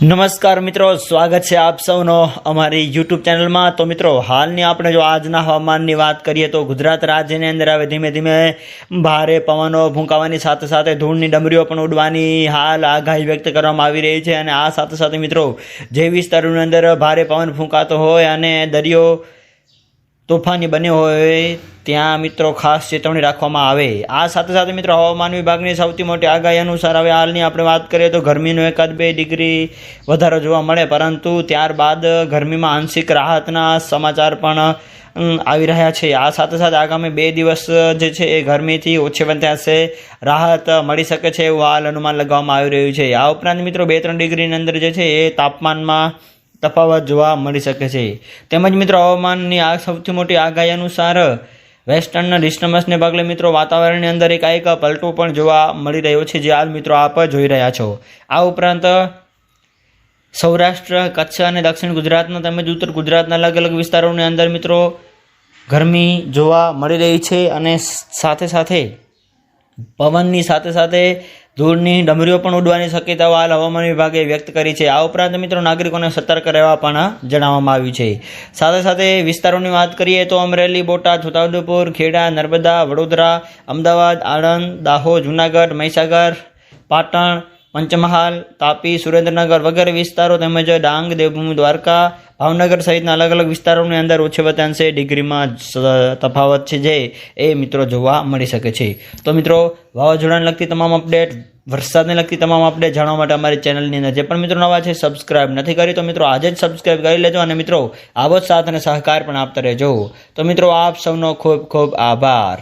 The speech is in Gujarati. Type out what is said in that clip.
નમસ્કાર મિત્રો, સ્વાગત છે આપ સૌનો અમારી યુટ્યુબ ચેનલમાં. તો મિત્રો, હાલની આપણે જો આજના હવામાનની વાત કરીએ તો ગુજરાત રાજ્યની અંદર હવે ધીમે ધીમે ભારે પવનો ફૂંકાવાની સાથે સાથે ધૂળની ડમરીઓ પણ ઉડવાની હાલ આગાહી વ્યક્ત કરવામાં આવી રહી છે. અને આ સાથે સાથે મિત્રો, જે વિસ્તારોની અંદર ભારે પવન ફૂંકાતો હોય અને દરિયો તોફાની બન્યો હોય, ત્યાં મિત્રો ખાસ ચેતવણી રાખવામાં આવે. આ સાથે સાથે મિત્રો હવામાન વિભાગની સૌથી મોટી આગાહી અનુસાર હવે હાલની આપણે વાત કરીએ તો ગરમીનો એકાદ બે ડિગ્રી વધારો જોવા મળે, પરંતુ ત્યારબાદ ગરમીમાં આંશિક રાહતના સમાચાર પણ આવી રહ્યા છે. આ સાથે સાથે આગામી બે દિવસ જે છે એ ગરમીથી ઓછી થશે રાહત મળી શકે છે એવું હાલ અનુમાન લગાવવામાં આવી રહ્યું છે. આ ઉપરાંત મિત્રો બે ત્રણ ડિગ્રીની અંદર જે છે એ તાપમાનમાં તફાવત જોવા મળી શકે છે. તેમજ મિત્રો, હવામાનની આ સૌથી મોટી આગાહી અનુસાર વેસ્ટર્ન ડિસ્ટર્બન્સને પગલે મિત્રો, વાતાવરણની અંદર એક એક પલટો પણ જોવા મળી રહ્યો છે, જે હાલ મિત્રો આપ જોઈ રહ્યા છો. આ ઉપરાંત સૌરાષ્ટ્ર, કચ્છ અને દક્ષિણ ગુજરાતના તેમજ ઉત્તર ગુજરાતના અલગ અલગ વિસ્તારોની અંદર મિત્રો, ગરમી જોવા મળી રહી છે અને સાથે સાથે પવનની સાથે સાથે ધૂળની ડમરીઓ પણ ઉડવાની શક્યતાઓ હાલ હવામાન વિભાગે વ્યક્ત કરી છે. આ ઉપરાંત મિત્રો નાગરિકોને સતર્ક રહેવા પણ જણાવવામાં આવ્યું છે. સાથે સાથે વિસ્તારોની વાત કરીએ તો અમરેલી, બોટાદ, છોટાઉદેપુર, ખેડા, નર્મદા, વડોદરા, અમદાવાદ, આણંદ, દાહોદ, જૂનાગઢ, મહીસાગર, પાટણ પંચમહાલ, તાપી, સુરેન્દ્રનગર વગેરે વિસ્તારો તેમજ ડાંગ, દેવભૂમિ, દ્વારકા, ભાવનગર સહિતના અલગ અલગ વિસ્તારોની અંદર ઓછે વત્તાંશે ડિગ્રીમાં તફાવત છે જે એ મિત્રો જોવા મળી શકે છે. તો મિત્રો, વાવાઝોડાને લગતી તમામ અપડેટ, વરસાદને લગતી તમામ અપડેટ જાણવા માટે અમારી ચેનલની અંદર જે પણ મિત્રો નવા છે સબસ્ક્રાઇબ નથી કરી તો મિત્રો આજે જ સબસ્ક્રાઇબ કરી લેજો અને મિત્રો, આવો જ સાથ અને સહકાર પણ આપતા રહેજો. તો મિત્રો, આપ સૌનો ખૂબ ખૂબ આભાર.